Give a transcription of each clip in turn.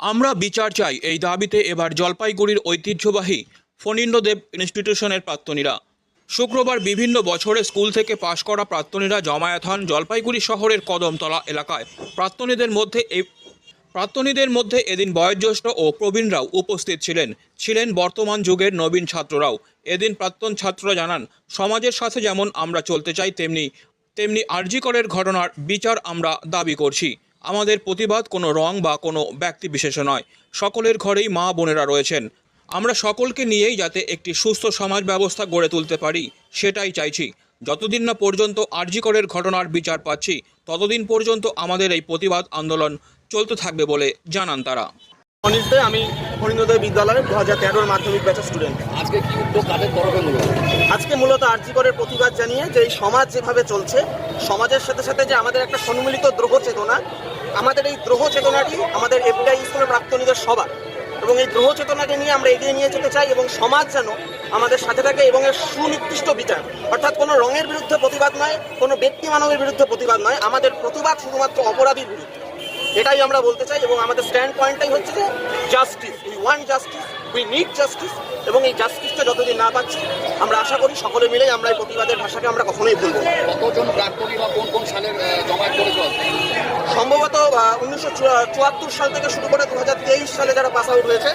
আমরা বিচার চাই এই দাবিতে এবার জলপাইগুড়ির ঐতিহ্যবাহী ফণীন্দ্রদেব ইনস্টিটিউশনের প্রাক্তনীরা। শুক্রবার বিভিন্ন বছরে স্কুল থেকে পাশ করা প্রাক্তনীরা জমায়েত হন জলপাইগুড়ি শহরের কদমতলা এলাকায়। প্রাক্তনীদের মধ্যে এই প্রাক্তনীদের মধ্যে এদিন বয়োজ্যেষ্ঠ ও প্রবীণরাও উপস্থিত ছিলেন। ছিলেন বর্তমান যুগের নবীন ছাত্ররাও। এদিন প্রাক্তন ছাত্ররা জানান, সমাজের সাথে যেমন আমরা চলতে চাই, তেমনি তেমনি আরজিকরের ঘটনার বিচার আমরা দাবি করছি। আমাদের প্রতিবাদ কোনো রং বা কোনো ব্যক্তি বিশেষে নয়। সকলের ঘরেই মা বোনেরা রয়েছেন। আমরা সকলকে নিয়েই যাতে একটি সুস্থ সমাজ ব্যবস্থা গড়ে তুলতে পারি সেটাই চাইছি। যতদিন না পর্যন্ত আরজিকরের ঘটনার বিচার পাচ্ছি ততদিন পর্যন্ত আমাদের এই প্রতিবাদ আন্দোলন চলতে থাকবে বলে জানান তারা। অনিশদে আমি হরিণোদয় বিদ্যালয়ের দু হাজার তেরোর মাধ্যমিক ব্যাচের স্টুডেন্ট আজকে কি উদ্যোগ কাদের তরফে আজকে মূলত আর্যিকরের প্রতিবাদ জানিয়ে যে এই সমাজ যেভাবে চলছে, সমাজের সাথে সাথে যে আমাদের একটা সম্মিলিত দ্রোহ চেতনা, আমাদের এই দ্রোহ চেতনাটি আমাদের এফডিআই স্কুলের প্রাক্তনীদের সবার। এবং এই দ্রোহ চেতনাকে নিয়ে আমরা এগিয়ে নিয়ে যেতে চাই এবং সমাজ যেন আমাদের সাথে থাকে এবং এর সুনির্দিষ্ট বিচার, অর্থাৎ কোনো রঙের বিরুদ্ধে প্রতিবাদ নয়, কোনো ব্যক্তি মানবের বিরুদ্ধে প্রতিবাদ নয়, আমাদের প্রতিবাদ শুধুমাত্র অপরাধীর বিরুদ্ধে। এটাই আমরা বলতে চাই এবং আমাদের স্ট্যান্ড পয়েন্টটাই হচ্ছে যে justice we want justice we need justice এবং এই জাস্টিসটা যতদিন না পাচ্ছি আমরা আশা করি সকলে মিলে আমরা এই প্রতিবাদের ভাষাকে আমরা কখনোই ভুলব না। কতজন প্রাক্তনী বা কোন কোন সালের জমায়েত সম্ভবত উনিশশো চুয়াত্তর সাল থেকে শুরু করে দু হাজার তেইশ সালে যারা পাস আউট হয়েছে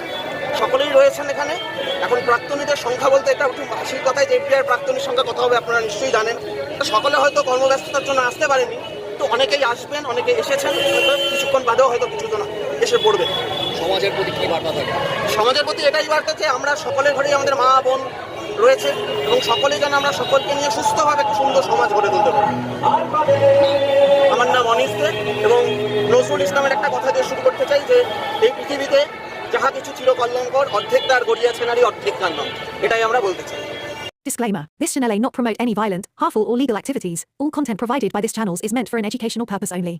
সকলেই রয়েছেন এখানে। এখন প্রাক্তনীদের সংখ্যা বলতে এটা একটু হাসির কথায় যে এফবিআর প্রাক্তনীর সংখ্যা কথা হবে আপনারা নিশ্চয়ই জানেন। সকলে হয়তো কর্মব্যস্ততার জন্য আসতে পারেনি তো অনেকেই আসবেন অনেকে এসেছেন কিছুক্ষণ বাদেও হয়তো কিছু কিছুজন এসে পড়বেন। সমাজের প্রতি কি বার্তা থাকে সমাজের প্রতি এটাই বার্তা যে আমরা সকলের ঘরেই আমাদের মা বোন রয়েছে এবং সকলে যেন আমরা সকলকে নিয়ে সুস্থভাবে একটা সুন্দর সমাজ গড়ে তুলতে পারি আমার নাম অনিস দে এবং নজরুল ইসলামের একটা কথা দিয়ে শুরু করতে চাই যে এই পৃথিবীতে যাহা কিছু চিরকল্যাণকর অর্ধেক তার গড়িয়াছে নারী অর্ধেক তার নয় এটাই আমরা বলতে চাই Disclaimer This channel may not promote any violent, harmful, or legal activities. All content provided by this channel is meant for an educational purpose only.